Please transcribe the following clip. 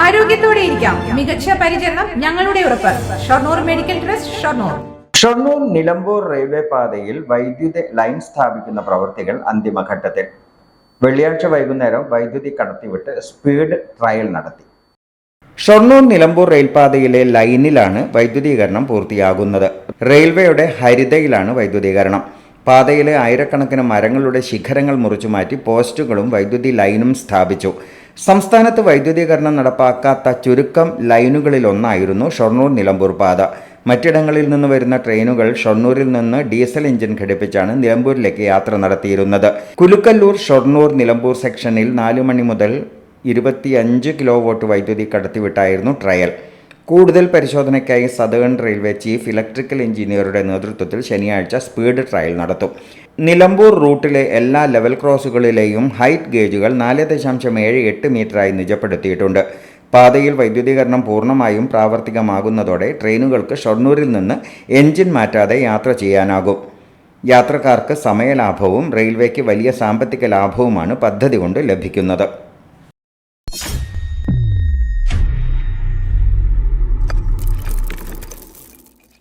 ആരോഗ്യത്തോടെ ഇരിക്കാം. മികച്ച പരിചരണം ഞങ്ങളുടെ ഉറപ്പ്. Shoranur medical trust Shoranur. Shoranur Nilambur railway പാതയിൽ വൈദ്യുത ലൈൻ സ്ഥാപിക്കുന്ന പ്രവൃത്തികൾ അന്തിമഘട്ടത്തിൽ. വെള്ളിയാഴ്ച വൈകുന്നേരം വൈദ്യുതി കടത്തിവിട്ട് സ്പീഡ് ട്രയൽ നടത്തി. ഷൊർണൂർ നിലമ്പൂർ റെയിൽപാതയിലെ ലൈനിലാണ് വൈദ്യുതീകരണം പൂർത്തിയാകുന്നത്. റെയിൽവേയുടെ ഹരിതയിലാണ് വൈദ്യുതീകരണം. പാതയിലെ ആയിരക്കണക്കിന് മരങ്ങളുടെ ശിഖരങ്ങൾ മുറിച്ചു മാറ്റി പോസ്റ്റുകളും വൈദ്യുതി ലൈനും സ്ഥാപിച്ചു. സംസ്ഥാനത്ത് വൈദ്യുതീകരണം നടപ്പാക്കാത്ത ചുരുക്കം ലൈനുകളിലൊന്നായിരുന്നു ഷൊർണൂർ നിലമ്പൂർ പാത. മറ്റിടങ്ങളിൽ നിന്ന് വരുന്ന ട്രെയിനുകൾ ഷൊർണൂരിൽ നിന്ന് ഡീസൽ എഞ്ചിൻ ഘടിപ്പിച്ചാണ് നിലമ്പൂരിലേക്ക് യാത്ര നടത്തിയിരുന്നത്. കുലുക്കല്ലൂർ ഷൊർണൂർ നിലമ്പൂർ സെക്ഷനിൽ നാലു മണി മുതൽ ഇരുപത്തിയഞ്ച് കിലോ വോട്ട് വൈദ്യുതി കടത്തിവിട്ടായിരുന്നു ട്രയൽ. കൂടുതൽ പരിശോധനയ്ക്കായി സദേൺ റെയിൽവേ ചീഫ് ഇലക്ട്രിക്കൽ എഞ്ചിനീയറുടെ നേതൃത്വത്തിൽ ശനിയാഴ്ച സ്പീഡ് ട്രയൽ നടത്തും. നിലമ്പൂർ റൂട്ടിലെ എല്ലാ ലെവൽ ക്രോസുകളിലെയും ഹൈറ്റ് ഗേജുകൾ നാല് ദശാംശം ഏഴ് എട്ട് മീറ്ററായി നിജപ്പെടുത്തിയിട്ടുണ്ട്. പാതയിൽ വൈദ്യുതീകരണം പൂർണമായും പ്രാവർത്തികമാകുന്നതോടെ ട്രെയിനുകൾക്ക് ഷൊർണൂരിൽ നിന്ന് എഞ്ചിൻ മാറ്റാതെ യാത്ര ചെയ്യാനാകും. യാത്രക്കാർക്ക് സമയലാഭവും റെയിൽവേക്ക് വലിയ സാമ്പത്തിക ലാഭവുമാണ് പദ്ധതി കൊണ്ട് ലഭിക്കുന്നത്.